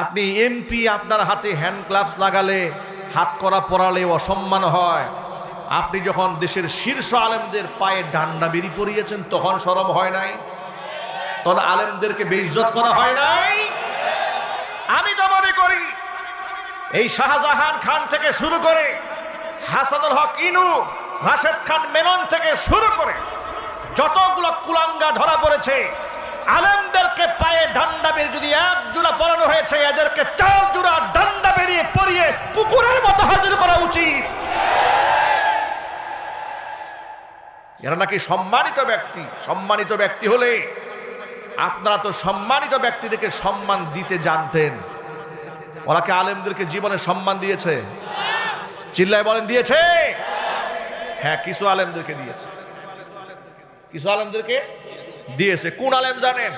আপনি এমপি আপনার হাতে হ্যান্ড গ্লাভস লাগালে, হাত করা পরালে অসম্মান হয়। আপনি যখন দেশের শীর্ষ আলেমদের পায়ে ডান্ডা বেরি পড়িয়েছেন, তখন সরম হয় নাই? তখন আলেমদেরকে বেইজ্জত করা হয় নাই? আমি তো মনে করি, এই শাহজাহান খান থেকে শুরু করে, হাসানুল হক ইনু, রাশেদ খান মেনন থেকে শুরু করে, যতগুলো কুলাঙ্গা ধরা পড়েছে আলেমদেরকে পায়ে ডান্ডা বেরিয়ে যদি এক জোড়া পরানো হয়েছে, এদেরকে চার জোড়া ডান্ডা বেরিয়ে পরিয়ে কুকুরের মতো হাজির করা উচিত। এরা নাকি সম্মানিত ব্যক্তি। সম্মানিত ব্যক্তি হলে আপনারা তো সম্মানিত ব্যক্তিদেরকে সম্মান দিতে জানতেন। ওরা কি আলেমদেরকে জীবনে সম্মান দিয়েছে? চিল্লায় বলেন, দিয়েছে। হ্যাঁ কিছু আলেমদেরকে দিয়েছে। কিছু আলেমদেরকে দিয়েছে। কোন আলেম জানেন?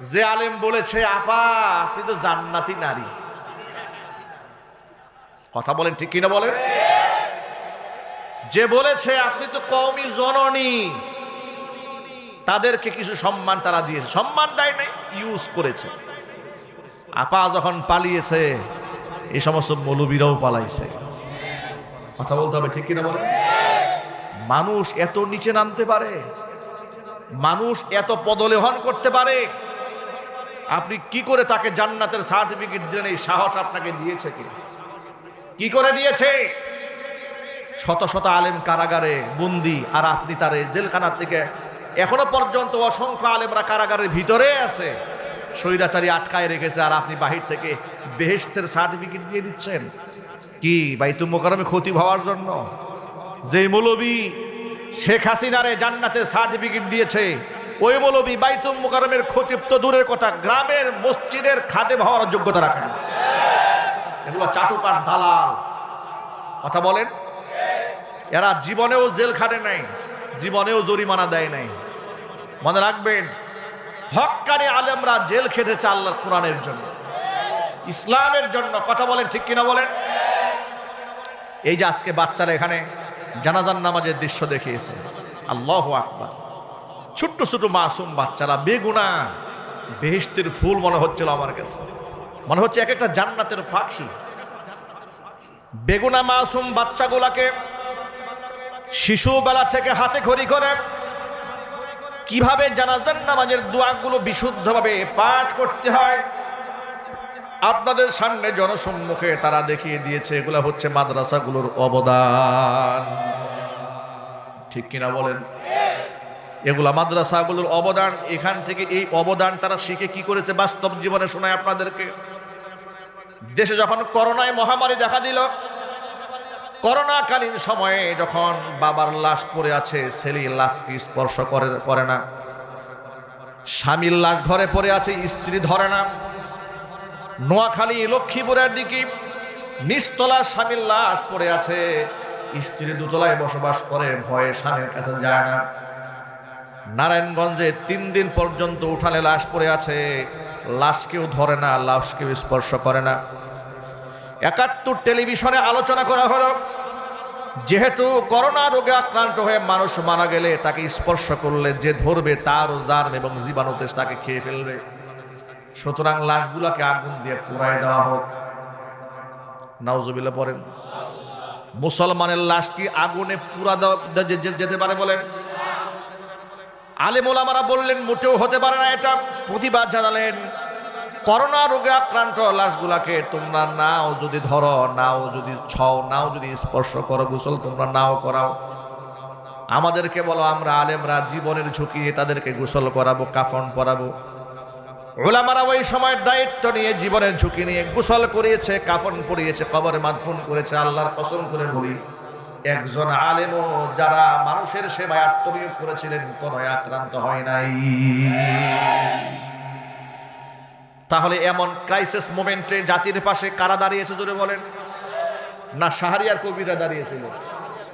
যে আলেম বলেছে, আপা, আপনি তো জান্নাতি নারী। কথা বলেন ঠিক কিনা বলেন? যে বলেছে, আপনি তো কওমি জননী। তাদেরকে কিছু সম্মান তারা দিয়েছে। সম্মান দেয় নাই ইউজ করেছে। আপা যখন পালিয়েছে, এই সমস্ত মৌলবীরাও পালাইছে। কথা বলতে হবে ঠিক কিনা বলেন? মানুষ এত নিচে নামতে পারে মানুষ এত পদলেহন করতে পারে? আপনি কি করে তাকে জান্নাতের সার্টিফিকেট দিলেন? এই সাহস আপনাকে দিয়েছে কি? কি করে দিয়েছে? শত শত আলেম কারাগারে বন্দি, আর আপনি তারে জেলখানার থেকে এখনও পর্যন্ত অসংখ্য আলেমরা কারাগারের ভিতরে আছে। স্বৈরাচারী আটকায় রেখেছে, আর আপনি বাহির থেকে বেহেস্তের সার্টিফিকেট দিয়ে দিচ্ছেন। কি, বাইতুল মোকারমে ক্ষতি হওয়ার জন্য? যে মৌলবী শেখ হাসিনারে জান্নাতে সার্টিফিকেট দিয়েছে। ওই মৌলবী বাইতুল মোকারমের খতিব তো দূরের কথা, গ্রামের মসজিদের খাদে হওয়ার যোগ্যতা রাখেন এগুলো চাটুকার দালাল। কথা বলেন? এরা জীবনেও জেল খাটে নাই, জীবনেও জরিমানা দেয় নাই। মনে রাখবেন, হকানি আলেমরা জেল খেটেছে আল্লাহর কোরআনের জন্য। ইসলামের জন্য। কথা বলেন ঠিক কিনা বলেন? এই যে আজকে বাচ্চারা এখানে জানাজান নামাজের দৃশ্য দেখিয়েছে। আল্লাহ আকবার। ছোট্ট ছোট মাসুম বাচ্চারা বেগুনা বেহিস্তির ফুল মনে হচ্ছিল আমার কাছে। মনে হচ্ছে এক একটা জান্নাতের পাখি। বেগুনা মাসুম বাচ্চাগুলাকে শিশুবেলা থেকে হাতে খড়ি করে কীভাবে জানাজান নামাজের দোয়াগুলো বিশুদ্ধভাবে পাঠ করতে হয় আপনাদের সামনে জনসম্মুখে তারা দেখিয়ে দিয়েছে, এগুলো হচ্ছে মাদ্রাসাগুলোর অবদান। ঠিক কিনা বলেন? এগুলা মাদ্রাসাগুলোর অবদান, এখান থেকে এই অবদান তারা শিখে কি করেছে বাস্তব জীবনে শোনায় আপনাদেরকে। দেশে যখন করোনায় মহামারী দেখা দিল, করোনাকালীন সময়ে যখন বাবার লাশ পড়ে আছে, ছেলে লাশকে স্পর্শ করে করে না। স্বামীর লাশ ঘরে পড়ে আছে, স্ত্রী ধরে না। নোয়াখালী, লক্ষ্মীপুরের দিকে নিস্তলা স্বামীর লাশ পড়ে আছে। স্ত্রী দুতলায় বসবাস করে, ভয়ে স্বামীর কাছে যায় না। নারায়ণগঞ্জে তিন দিন পর্যন্ত উঠানে লাশ পড়ে আছে। লাশ কেউ ধরে না, লাশ কেউ স্পর্শ করে না। একাত্তর টেলিভিশনে আলোচনা করা হলো, যেহেতু করোনা রোগে আক্রান্ত হয়ে মানুষ মারা গেলে তাকে স্পর্শ করলে যে ধরবে তারও জার্ম এবং জীবাণুদেশ তাকে খেয়ে ফেলবে। সুতরাং লাশগুলাকে আগুন দিয়ে পোড়ায় দেওয়া হোক। নাউজুবিল্লা পড়েন। মুসলমানের লাশ কি আগুনে পুরা যেতে পারে বলেন? আলেমোলামারা বললেন, মোটেও হতে পারে না এটা। প্রতিবাদ জানালেন, করোনা রোগে আক্রান্ত লাশগুলাকে তোমরা নাও যদি ধরো, নাও যদি ছও, নাও যদি স্পর্শ করো, গোসল তোমরা নাও করাও। আমাদেরকে বলো, আমরা আলেমরা জীবনের ঝুঁকি তাদেরকে গোসল করাবো, কাফন পরাবো। ওলামারা ওই সময়ের দায়িত্ব নিয়ে জীবনের ঝুঁকি নিয়ে গোসল করিয়েছে, কাফন পরিয়েছে, কবরে মাদফুন করেছে, আল্লাহর কসম করে বলি, একজন আলেমও যারা মানুষের সেবায় আত্মনিয়োগ করেছিলেন, কোন আক্রান্ত হয় নাই। তাহলে এমন ক্রাইসিস মোমেন্টে জাতির পাশে কারা দাঁড়িয়েছে জোরে বলেন? না, শাহরিয়ার কবিরা দাঁড়িয়েছিল।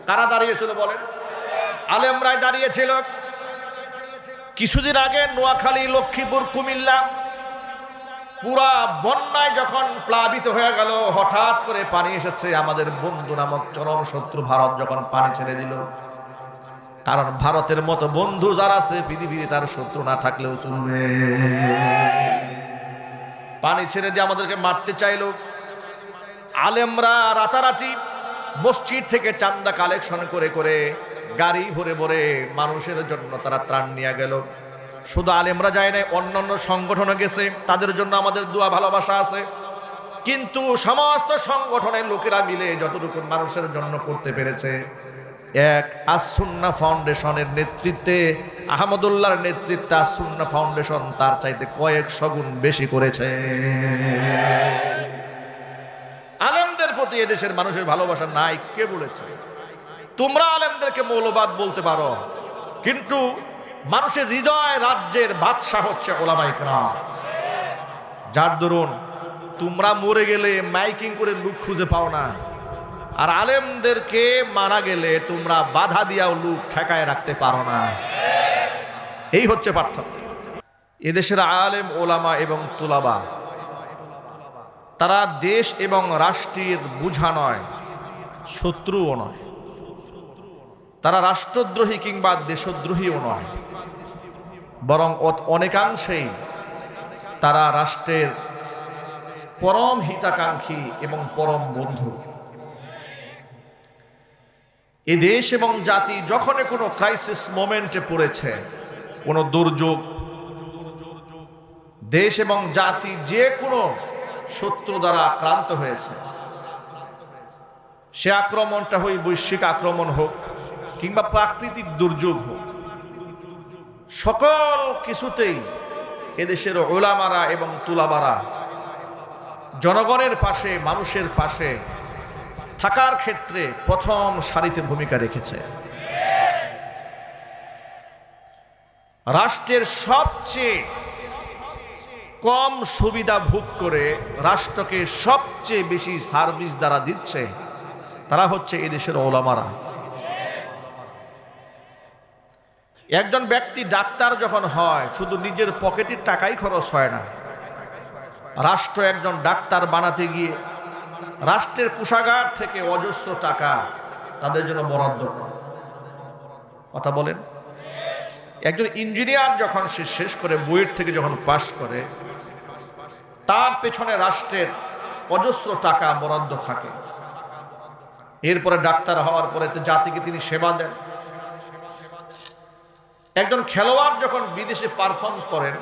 কারা দাঁড়িয়েছিল বলেন? আলেমরাই দাঁড়িয়েছিল। কিছুদিন আগে নোয়াখালী, লক্ষ্মীপুর, কুমিল্লা পুরা বন্যায় যখন প্লাবিত হয়ে গেল, হঠাৎ করে পানি এসেছে আমাদের বন্ধু নামক চরম শত্রু ভারত যখন পানি ছেড়ে দিল। কারণ ভারতের মতো বন্ধু যারা আছে, পৃথিবীতে তার শত্রু না থাকলেও চলবে। পানি ছেড়ে দিয়ে আমাদেরকে মারতে চাইলো। আলেমরা রাতারাতি মসজিদ থেকে চান্দা কালেকশন করে করে গাড়ি ভরে ভরে মানুষের জন্য তারা ত্রাণ নিয়ে গেল। শুধু আলেমরা যায় নাই, অন্যান্য সংগঠনে গেছে। তাদের জন্য আমাদের দোয়া ভালোবাসা আছে। কিন্তু সমস্ত সংগঠনের লোকেরা মিলে যতটুকু মানুষের জন্য করতে পেরেছে, এক আসুন্না ফাউন্ডেশনের নেতৃত্বে, আহমদুল্লাহর নেতৃত্বে আসুন্না ফাউন্ডেশন তার চাইতে কয়েক গুণ বেশি করেছে। আলেমদের প্রতি এদেশের মানুষের ভালোবাসা নাই, কে বলেছে? তোমরা আলেমদেরকে মৌলবাদ বলতে পারো, কিন্তু মানুষের হৃদয় রাজ্যের বাদশাহ হচ্ছে ওলামাই কেরাম। যার দরুন তোমরা মরে গেলে মাইকিং করে লুক খুঁজে পাও না, আর আলেমদেরকে মারা গেলে তোমরা বাধা দিয়াও লুক ঠেকায় রাখতে পারো না। এই হচ্ছে পার্থক্য। এদেশের আলেম, ওলামা এবং তুলাবা, তারা দেশ এবং রাষ্ট্রের বুঝা নয়, শত্রুও নয়। তারা রাষ্ট্রদ্রোহী কিংবা দেশদ্রোহীও নয়। বরং অনেকাংশেই তারা রাষ্ট্রের পরম হিতাকাঙ্ক্ষী এবং পরম বন্ধু। এ দেশ এবং জাতি যখনই কোনো ক্রাইসিস মোমেন্টে পড়েছে, কোনো দুর্যোগ, দেশ এবং জাতি যে কোনো শত্রু দ্বারা আক্রান্ত হয়েছে। সে আক্রমণটা হই বৈশ্বিক আক্রমণ হোক কিংবা প্রাকৃতিক দুর্যোগ হোক, সকল কিছুতেই এদেশের ওলামারা এবং তুলাবারা জনগণের পাশে, মানুষের পাশে থাকার ক্ষেত্রে প্রথম সারিতে ভূমিকা রেখেছে। রাষ্ট্রের সবচেয়ে কম সুবিধা ভোগ করে রাষ্ট্রকে সবচেয়ে বেশি সার্ভিস দ্বারা দিচ্ছে তারা হচ্ছে এদেশের ওলামারা। একজন ব্যক্তি ডাক্তার যখন হয়, শুধু নিজের পকেটের টাকাই খরচ হয় না। রাষ্ট্র একজন ডাক্তার বানাতে গিয়ে, রাষ্ট্রের কোষাগার থেকে অজস্র টাকা তাদের জন্য বরাদ্দ করে। কথা বলেন? একজন ইঞ্জিনিয়ার যখন সে শেষ করে বুয়েট থেকে যখন পাশ করে, তার পেছনে রাষ্ট্রের অজস্র টাকা বরাদ্দ থাকে। এরপরে ডাক্তার হওয়ার পরে জাতিকে তিনি সেবা দেন। একজন খেলোয়াড় যখন বিদেশে পারফর্ম করেন,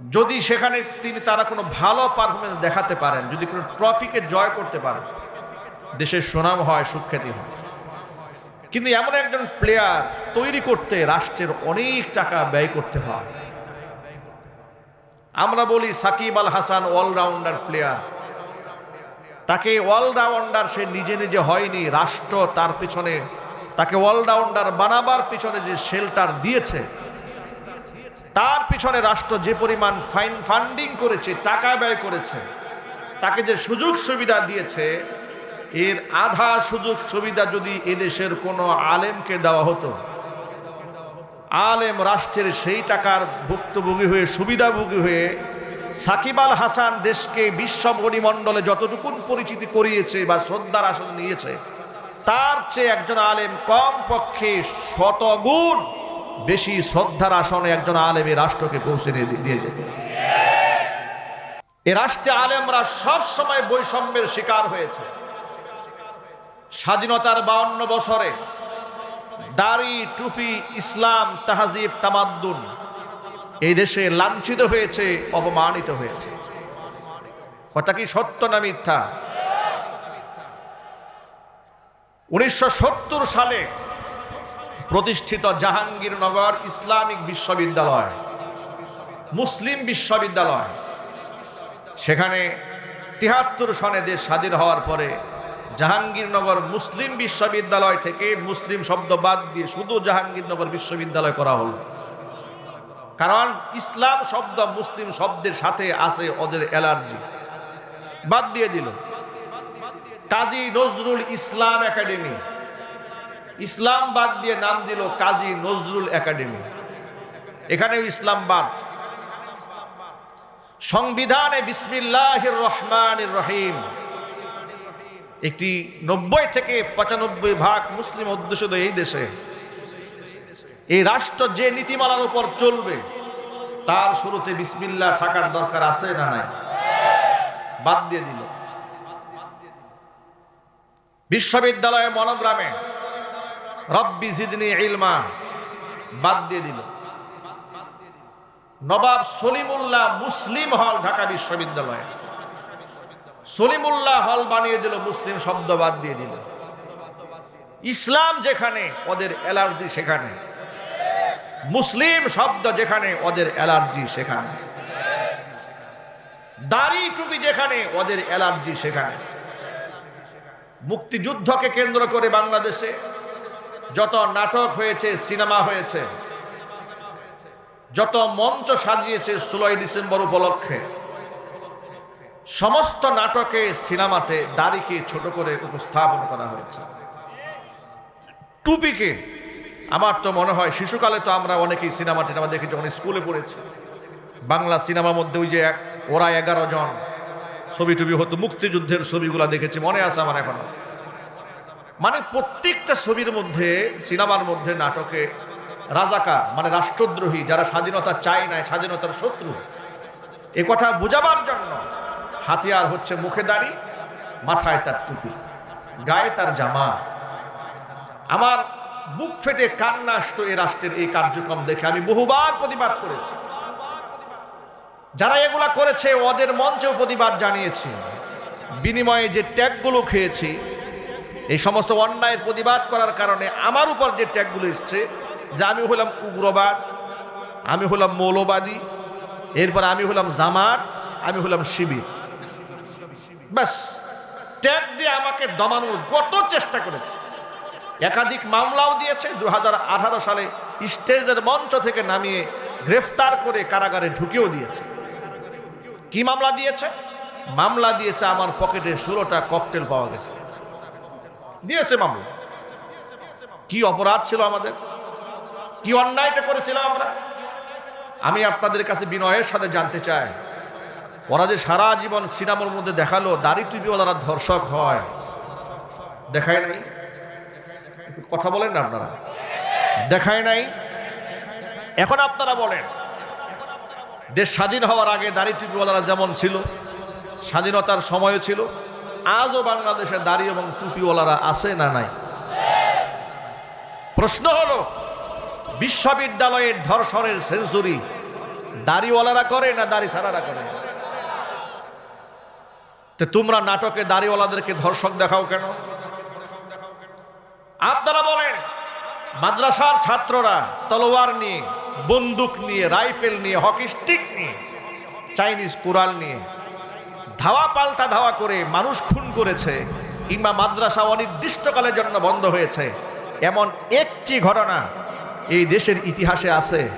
যদি সেখানে তিনি তারা কোনো ভালো পারফরমেন্স দেখাতে পারেন, যদি কোনো ট্রফিকে জয় করতে পারেন দেশের সুনাম হয়, সুখ্যাতি হয়। কিন্তু এমন একজন প্লেয়ার তৈরি করতে রাষ্ট্রের অনেক টাকা ব্যয় করতে হয়। আমরা বলি সাকিব আল হাসান অলরাউন্ডার প্লেয়ার তাকে অলরাউন্ডার সে নিজে নিজে হয়নি, রাষ্ট্র তার পিছনে তাকে অলরাউন্ডার বানাবার পিছনে যে শেল্টার দিয়েছে, তার পিছনে রাষ্ট্র যে পরিমাণ ফাইন ফান্ডিং করেছে, টাকা ব্যয় করেছে, তাকে যে সুযোগ সুবিধা দিয়েছে, এর আধা সুযোগ সুবিধা যদি এদেশের কোনো আলেমকে দেওয়া হতো, আলেম রাষ্ট্রের সেই টাকার ভুক্তভোগী হয়ে, সুবিধাভোগী হয়ে সাকিব আল হাসান দেশকে বিশ্ব পরিমণ্ডলে যতটুকুন পরিচিতি করিয়েছে বা শ্রদ্ধার আসন নিয়েছে তার চেয়ে একজন আলেম কম পক্ষে শতগুণ বেশি শ্রদ্ধার আসনে একজন আলেম এই রাষ্ট্রকে পৌঁছে দিয়ে যেত। এ রাষ্ট্রে আলেমরা সব সময় বৈষম্যের শিকার হয়েছে। স্বাধীনতার বাউন্ন বছরে দাড়ি, টুপি, ইসলাম, তাহাজিব, তামাদ্দুন এই দেশে লাঞ্ছিত হয়েছে, অপমানিত হয়েছে। কথা কি সত্য না মিথ্যা? উনিশশো সত্তর সালে প্রতিষ্ঠিত জাহাঙ্গীরনগর ইসলামিক বিশ্ববিদ্যালয়, মুসলিম বিশ্ববিদ্যালয়। সেখানে তিহাত্তর সনে দেশ স্বাধীন হওয়ার পরে জাহাঙ্গীরনগর মুসলিম বিশ্ববিদ্যালয় থেকে মুসলিম শব্দ বাদ দিয়ে শুধু জাহাঙ্গীরনগর বিশ্ববিদ্যালয় করা হলো। কারণ ইসলাম শব্দ মুসলিম শব্দের সাথে আছে ওদের অ্যালার্জি। বাদ দিয়ে দিল। কাজী নজরুল ইসলাম একাডেমি। ইসলাম বাদ দিয়ে নাম দিল কাজী নজরুল একাডেমি। এখানেও ইসলাম বাদ। সংবিধানে বিসমিল্লাহ রহমান রহিম। একটি নব্বই থেকে পঁচানব্বই ভাগ মুসলিম অধ্যুষিত এই দেশে, এই রাষ্ট্র যে নীতিমালার উপর চলবে, তার শুরুতে বিসমিল্লাহ থাকার দরকার আছে না নাই? বাদ দিয়ে দিল। বিশ্ববিদ্যালয়ে মনোগ্রামে রব্বি জিদনি ইলমা বাদ দিয়ে দিল। নবাব সলিমুল্লাহ মুসলিম হল ঢাকা বিশ্ববিদ্যালয়ে। সলিমুল্লাহ হল বানিয়ে দিল মুসলিম শব্দ বাদ দিয়ে দিল। ইসলাম যেখানে, ওদের অ্যালার্জি সেখানে। মুসলিম শব্দ যেখানে, ওদের অ্যালার্জি সেখানে। দাড়ি টুপি যেখানে, ওদের অ্যালার্জি সেখানে। মুক্তিযুদ্ধকে কেন্দ্র করে বাংলাদেশে যত নাটক হয়েছে, সিনেমা হয়েছে, যত মঞ্চ সাজিয়েছে ষোলোই ডিসেম্বর উপলক্ষে, সমস্ত নাটকে, সিনেমাতে দাড়িকে ছোট করে উপস্থাপন করা হয়েছে। টুপিকে, আমার তো মনে হয় শিশুকালে তো আমরা অনেকেই সিনেমা টিনেমা দেখি যখন স্কুলে পড়েছি। বাংলা সিনেমার মধ্যে ওই যে ওরা এগারো জন ছবি টবি হতো, মুক্তিযুদ্ধের ছবিগুলো দেখেছি, মনে আছে আমার এখনও। মানে প্রত্যেকটা ছবির মধ্যে, সিনেমার মধ্যে, নাটকে, রাজাকার মানে রাষ্ট্রদ্রোহী, যারা স্বাধীনতা চায় নাই, স্বাধীনতার শত্রু, এ কথা বোঝাবার জন্য হাতিয়ার হচ্ছে মুখে দাড়ি, মাথায় তার টুপি, গায়ে তার জামা। আমার বুক ফেটে কান্না আসতো এই রাষ্ট্রের এই কার্যক্রম দেখে, আমি বহুবার প্রতিবাদ করেছি। যারা এগুলা করেছে, ওদের মঞ্চেও প্রতিবাদ জানিয়েছি। বিনিময়ে যে ট্যাগগুলো খেয়েছি, এই সমস্ত অন্যায়ের প্রতিবাদ করার কারণে আমার উপর যে ট্যাগগুলো এসছে, যে আমি হলাম উগ্রবাদ, আমি হলাম মৌলবাদী, এরপর আমি হলাম জামাত, আমি হলাম শিবির। ব্যাস, ট্যাগ দিয়ে আমাকে দমানোর কত চেষ্টা করেছে। একাধিক মামলাও দিয়েছে দু হাজার আঠারো সালে স্টেজের মঞ্চ থেকে নামিয়ে গ্রেফতার করে কারাগারে ঢুকিয়েও দিয়েছে। কি মামলা দিয়েছে? মামলা দিয়েছে আমার পকেটে ষোলোটা ককটেল পাওয়া গেছে। দিয়েছে মামলা। কি অপরাধ ছিল আমাদের? কি অন্যায়টা করেছিলাম আমরা? আমি আপনাদের কাছে বিনয়ের সাথে জানতে চাই। ওরা যে সারা জীবন সিনেমার মধ্যে দেখাল, দাড়ি টুপিওয়ালারা ধর্ষক হয়। দেখায় নাই? কথা বলেন না আপনারা। দেখায় নাই? এখন আপনারা বলেন। দেশ স্বাধীন হওয়ার আগে দাড়ি টুপিওয়ালারা যেমন ছিল, স্বাধীনতার সময়ও ছিল, আজও বাংলাদেশে দাড়ি এবং টুপিওয়ালারা আছে না নাই? প্রশ্ন হলো, বিশ্ববিদ্যালয়ের ধর্ষণের সেঞ্চুরি দাড়িওয়ালারা করে না দাড়ি ছাড়ারা করে? তো তোমরা নাটকে দাড়িওয়ালাদেরকে ধর্ষক দেখাও কেন? আপনারা বলেন, মাদ্রাসার ছাত্ররা তলোয়ার নিয়ে বন্দুক নিয়ে, রাইফেল নিয়ে, হকি স্টিক নিয়ে, চাইনিজ কোরাল নিয়ে, ধাওয়া পাল্টা ধাওয়া করে মানুষ খুন করেছে কিংবা মাদ্রাসা অনির্দিষ্টকালের জন্য বন্ধ হয়েছে। এমন একটি ঘটনা এই দেশের ইতিহাসে আছে।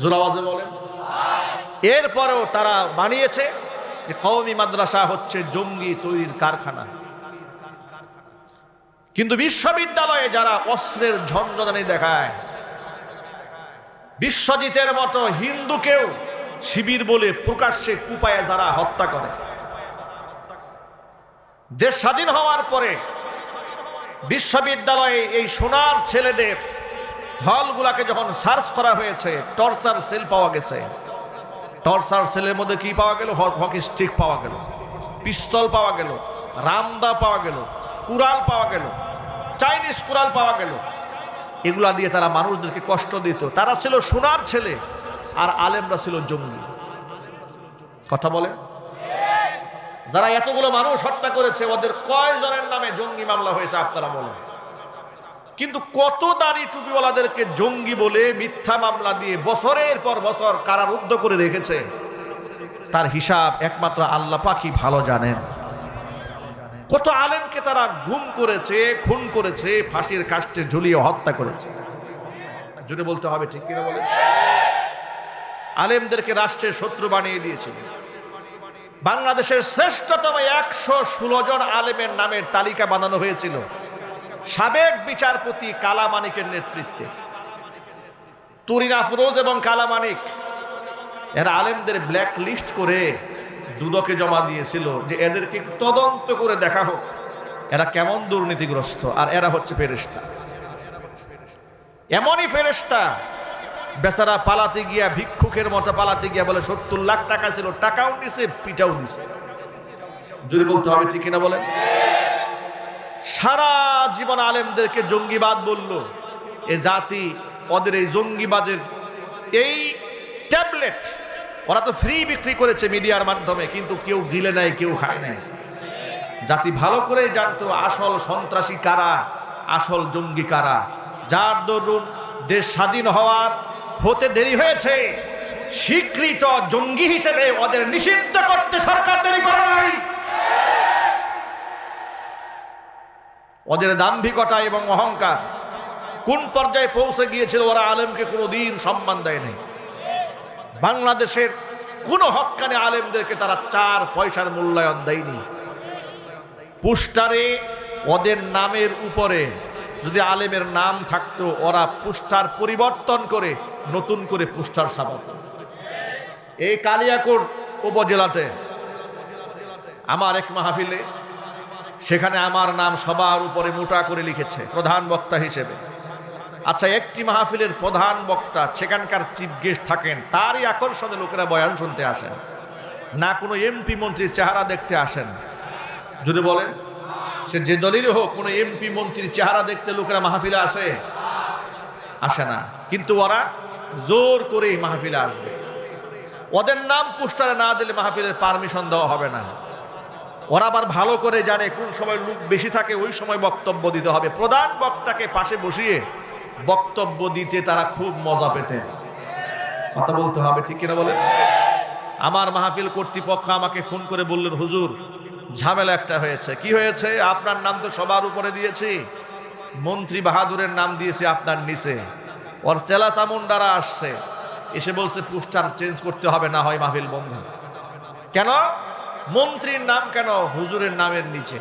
জোরাওয়াজে বলেন। এরপরেও তারা বানিয়েছে যে কওমি মাদ্রাসা হচ্ছে জঙ্গি তৈরির কারখানা। কিন্তু বিশ্ববিদ্যালয়ে যারা অস্ত্রের ঝঞ্ঝনানি দেখায় বিশ্বজিতের মতো হিন্দুকেও শিবির বলে প্রকাশ্যে কুপায়ে যারা হত্যা করে। দেশ স্বাধীন হওয়ার পরে বিশ্ববিদ্যালয়ে এই সোনার ছেলেদের হলগুলাকে যখন সার্চ করা হয়েছে, টর্চার সেল পাওয়া গেছে। টর্চার সেলের মধ্যে কি পাওয়া গেল? হকি স্টিক পাওয়া গেল, পিস্তল পাওয়া গেল, রামদা পাওয়া গেল কুরাল পাওয়া গেল, চাইনিজ কুরাল পাওয়া গেল। এগুলা দিয়ে তারা মানুষদেরকে কষ্ট দিত। তারা ছিল সোনার ছেলে, আর আলেমরা ছিল জঙ্গি। কথা বলে? যারা এতগুলো মানুষ হত্যা করেছে, ওদের কয়জনের নামে জঙ্গি মামলা হয়েছে আপনারা বলেন? কিন্তু কত দাড়ি টুপিওয়ালাদেরকে জঙ্গি বলে মিথ্যা মামলা দিয়ে বছরের পর বছর কারারুদ্ধ করে রেখেছে? তার হিসাব একমাত্র আল্লাহ পাখি ভালো জানেন। কত আলেমকে তারা গুম করেছে, খুন করেছে, ফাঁসির কাষ্টে ঝুলিয়ে হত্যা করেছে। জুড়ে বলতে হবে, ঠিক কিনা বলে আলেমদেরকে রাষ্ট্রের শত্রু বানিয়ে দিয়েছিল। বাংলাদেশের শ্রেষ্ঠতম একশো ষোলো জন আলেমের নামের তালিকা বানানো হয়েছিল। সাবেক বিচারপতি কালামানিকের নেতৃত্বে। তুরিন আফরোজ এবং কালামানিক এরা আলেমদের ব্ল্যাক লিস্ট করে দুদকে জমা দিয়েছিল যে এদেরকে তদন্ত করে দেখা হোক। এরা কেমন দুর্নীতিগ্রস্ত, আর এরা হচ্ছে ফেরেস্তা এমনই ফেরেস্তা বেচারা পালাতে গিয়া, ভিক্ষুকের মতো পালাতে গিয়া বলে, সত্তর লাখ টাকা ছিল, টাকাও দিছে পিটাও দিছে। যদি বলতে হবে, ঠিক কিনা বলেন? সারা জীবন আলেমদেরকে জঙ্গিবাদ বলল। এ জাতি, ওদের এই জঙ্গিবাদের এই ট্যাবলেট ওরা তো ফ্রি বিক্রি করেছে মিডিয়ার মাধ্যমে, কিন্তু কেউ গিলে নাই কেউ খায় নাই জাতি ভালো করে জানতো আসল সন্ত্রাসী কারা, আসল জঙ্গি কারা। যার দরুন দেশ স্বাধীন হওয়ার হতে দেরি হয়েছে, স্বীকৃত জঙ্গি হিসেবে ওদের নিষিদ্ধ করতে সরকার দেরি করে নাই। ওদের দাম্ভিকতা এবং অহংকার কোন পর্যায়ে পৌঁছে গিয়েছিল ওরা আলেমকে কোনো দিন সম্মান দেয় নাই বাংলাদেশের কোনো হকানে আলেমদেরকে তারা চার পয়সার মূল্যায়ন দেয়নি। পুস্টারে ওদের নামের উপরে যদি আলেমের নাম থাকতো, ওরা পুস্টার পরিবর্তন করে নতুন করে পুস্টার ছাপাত এই কালিয়াকোট উপজেলাতে আমার এক মাহফিলে সেখানে আমার নাম সবার উপরে মোটা করে লিখেছে প্রধান বক্তা হিসেবে। আচ্ছা একটি মাহফিলের প্রধান বক্তা, সেখানকার চিফ গেস্ট থাকেন, তারই আকর্ষণে লোকেরা বয়ান শুনতে আসেন। না কোনো এমপি মন্ত্রীর চেহারা দেখতে আসেন। যদি বলেন, সে যে দলেরই হোক, কোনো এমপি মন্ত্রীর চেহারা দেখতে লোকেরা মাহফিলে আসে? আসে না। কিন্তু ওরা জোর করেই মাহফিলে আসবে। ওদের নাম পোস্টারে না দিলে মাহফিলের পারমিশন দেওয়া হবে না। ওরা আবার ভালো করে জানে, কোন সময় লোক বেশি থাকে, ওই সময় বক্তব্য দিতে হবে। প্রধান বক্তাকে পাশে বসিয়ে বক্তব্য দিতে তারা খুব মজা পেতেন। কথা বলতে হবে, ঠিক কিনা বলে আমার মাহফিল কর্তৃপক্ষ আমাকে ফোন করে বললেন, হুজুর, ঝামেলা একটা হয়েছে। কি হয়েছে? আপনার নাম তো সবার উপরে দিয়েছি। মন্ত্রী বাহাদুরের নাম দিয়েছি আপনার নিচে। ওর চেলা চামুন্ডারা আসছে। এসে বলছে, পোস্টার চেঞ্জ করতে হবে, না হয় মাহফিল বন্ধ। কেন? মন্ত্রীর নাম কেন? হুজুরের নামের নিচে।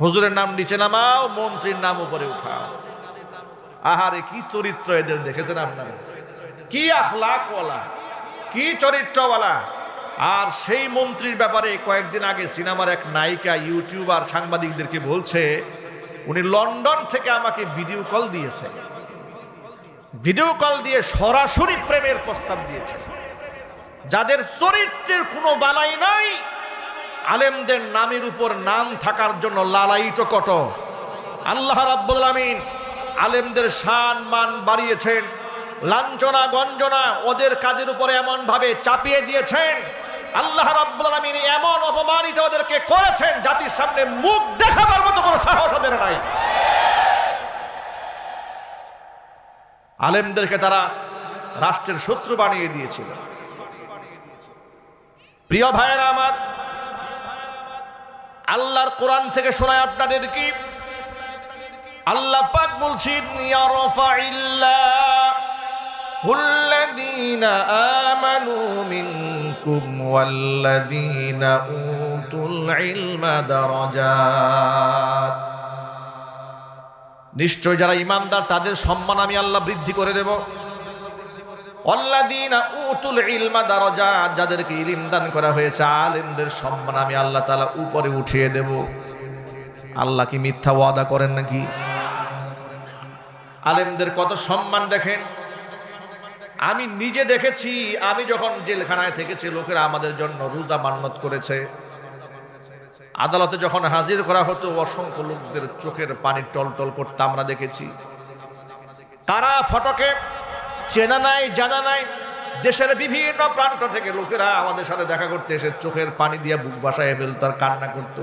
হুজুরের নাম নিচে নামাও, মন্ত্রীর নাম উপরে উঠাও। আহারে, কি চরিত্র এদের দেখেছেন আপনারা? কি আখলাকওয়ালা, কি চরিত্রওয়ালা। আর সেই মন্ত্রীর ব্যাপারে কয়েকদিন আগে সিনেমার এক নায়িকা, ইউটিউবার, সাংবাদিকদেরকে বলছে, উনি লন্ডন থেকে আমাকে ভিডিও কল দিয়েছে ভিডিও কল দিয়ে সরাসরি প্রেমের প্রস্তাব দিয়েছে যাদের চরিত্রের কোনো বালাই নাই, আলেমদের নামের উপর নাম থাকার জন্য লালায়িত কত আল্লাহ রাব্বুল আলামিন আলেমদের শান মান বাড়িয়েছেন, লাঞ্ছনা গঞ্জনা ওদের কাজের উপরে এমন ভাবে চাপিয়ে দিয়েছেন। আল্লাহ রাব্বুল এমন অপমানিত ওদেরকে করেছেন, জাতির সামনে মুখ দেখাবার মতো কোনো সাহস ওদের নাই। আলেমদেরকে তারা রাষ্ট্রের শত্রু বানিয়ে দিয়েছিল। প্রিয় ভাইয়েরা আমার, আল্লাহর কোরআন থেকে শোনায় আপনাদের কি? আল্লাহ পাক বলছেন ইয়ারফাইল্লাহু الذين آمنوا منكم والذين أوتوا العلم درجات নিশ্চয় যারা ইমানদার তাদের সম্মান আমি আল্লাহ বৃদ্ধি করে দেব অল্লাদিনা উতুল ইলমা দারজা যাদেরকে ইলিম দান করা হয়েছে আলেমদের সম্মান আমি আল্লাহ তালা উপরে উঠিয়ে দেব আল্লাহ কি মিথ্যা ওয়াদা করেন নাকি আলেমদের কত সম্মান দেখেন? আমি নিজে দেখেছি, আমি যখন জেলখানায় থেকেছি, লোকেরা আমাদের জন্য রোজা মান্নত করেছে। আদালতে যখন হাজির করা হতো, অসংখ্য লোকদের চোখের পানি টলটল করতে আমরা দেখেছি। তারা ফটকে চেনা নাই, জানা নাই, দেশের বিভিন্ন প্রান্ত থেকে লোকেরা আমাদের সাথে দেখা করতে এসে চোখের পানি দিয়ে বুক বাসায় ফেলতো আর কান্না করতো।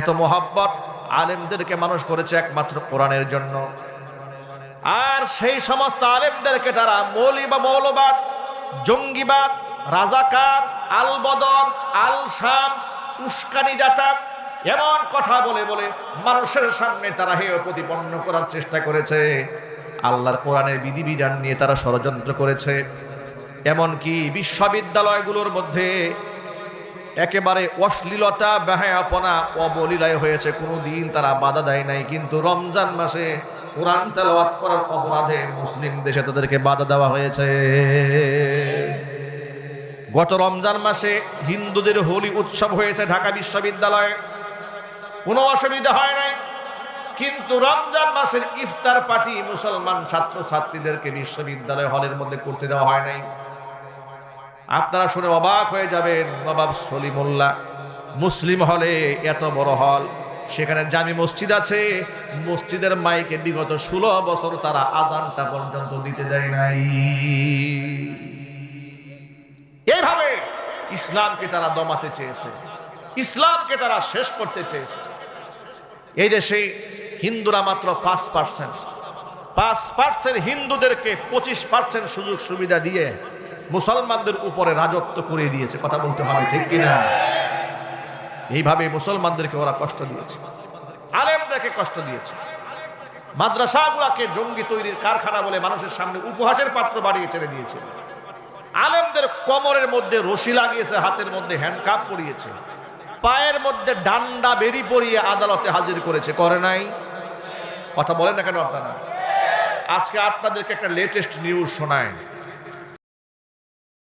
এত মোহাব্বত আলেমদেরকে মানুষ করেছে একমাত্র কোরআনের জন্য। আর সেই সমস্ত আলেমদেরকে তারা মৌলি বা মৌলবাদ, জঙ্গিবাদ, রাজাকার আল বদর আল শাম উস্কানি জাটাক এমন কথা বলে বলে মানুষের সামনে তারা হেয় প্রতিপন্ন করার চেষ্টা করেছে। আল্লাহর কোরআনের বিধিবিধান নিয়ে তারা ষড়যন্ত্র করেছে। এমনকি বিশ্ববিদ্যালয়গুলোর মধ্যে একেবারে অশ্লীলতা ব্যাহাপনা অবলীলায় হয়েছে। কোনো দিন তারা বাধা দেয় নাই। কিন্তু রমজান মাসে কোরআন তেলাওয়াত করার অপরাধে মুসলিম দেশে তাদেরকে বাধা দেওয়া হয়েছে। গত রমজান মাসে হিন্দুদের হোলি উৎসব হয়েছে ঢাকা বিশ্ববিদ্যালয়ে। কোনো অসুবিধা হয় নাই। কিন্তু রমজান মাসের ইফতার পার্টি মুসলমান ছাত্র ছাত্রীদেরকে বিশ্ববিদ্যালয় হলের মধ্যে করতে দেওয়া হয় নাই। আপনারা শুনে অবাক হয়ে যাবেন, নবাব সলিমুল্লাহ মুসলিম হলে এত বড় হল। সেখানে জামি মসজিদ আছে। মসজিদের মাইকে বিগত ষোলো বছর তারা আজানটা পর্যন্ত দিতে দেয় নাই। এইভাবে ইসলামকে তারা দমাতে চেয়েছে। ইসলামকে তারা শেষ করতে চেয়েছে। এই দেশে হিন্দুরা মাত্র পাঁচ পার্সেন্ট পাঁচ পার্সেন্ট হিন্দুদেরকে পঁচিশ পার্সেন্ট সুযোগ সুবিধা দিয়ে মুসলমানদের উপরে রাজত্ব করে দিয়েছে। কথা বলতে হবে ঠিক কিনা? এইভাবে মুসলমানদেরকে ওরা কষ্ট দিয়েছে। আলেমদেরকে কষ্ট দিয়েছে। মাদ্রাসাগুলাকে জঙ্গি তৈরির কারখানা বলে মানুষের সামনে উপহাসের পাত্র বাড়িয়ে ছেড়ে দিয়েছে। আলেমদের কোমরের মধ্যে রশি লাগিয়েছে, হাতের মধ্যে হ্যান্ডকাপ পরিয়েছে। পায়ের মধ্যে ডান্ডা বেরি পরিয়ে আদালতে হাজির করেছে। করে নাই? কথা বলেন না কেন আপনারা? আজকে আপনাদেরকে একটা লেটেস্ট নিউজ শোনায়।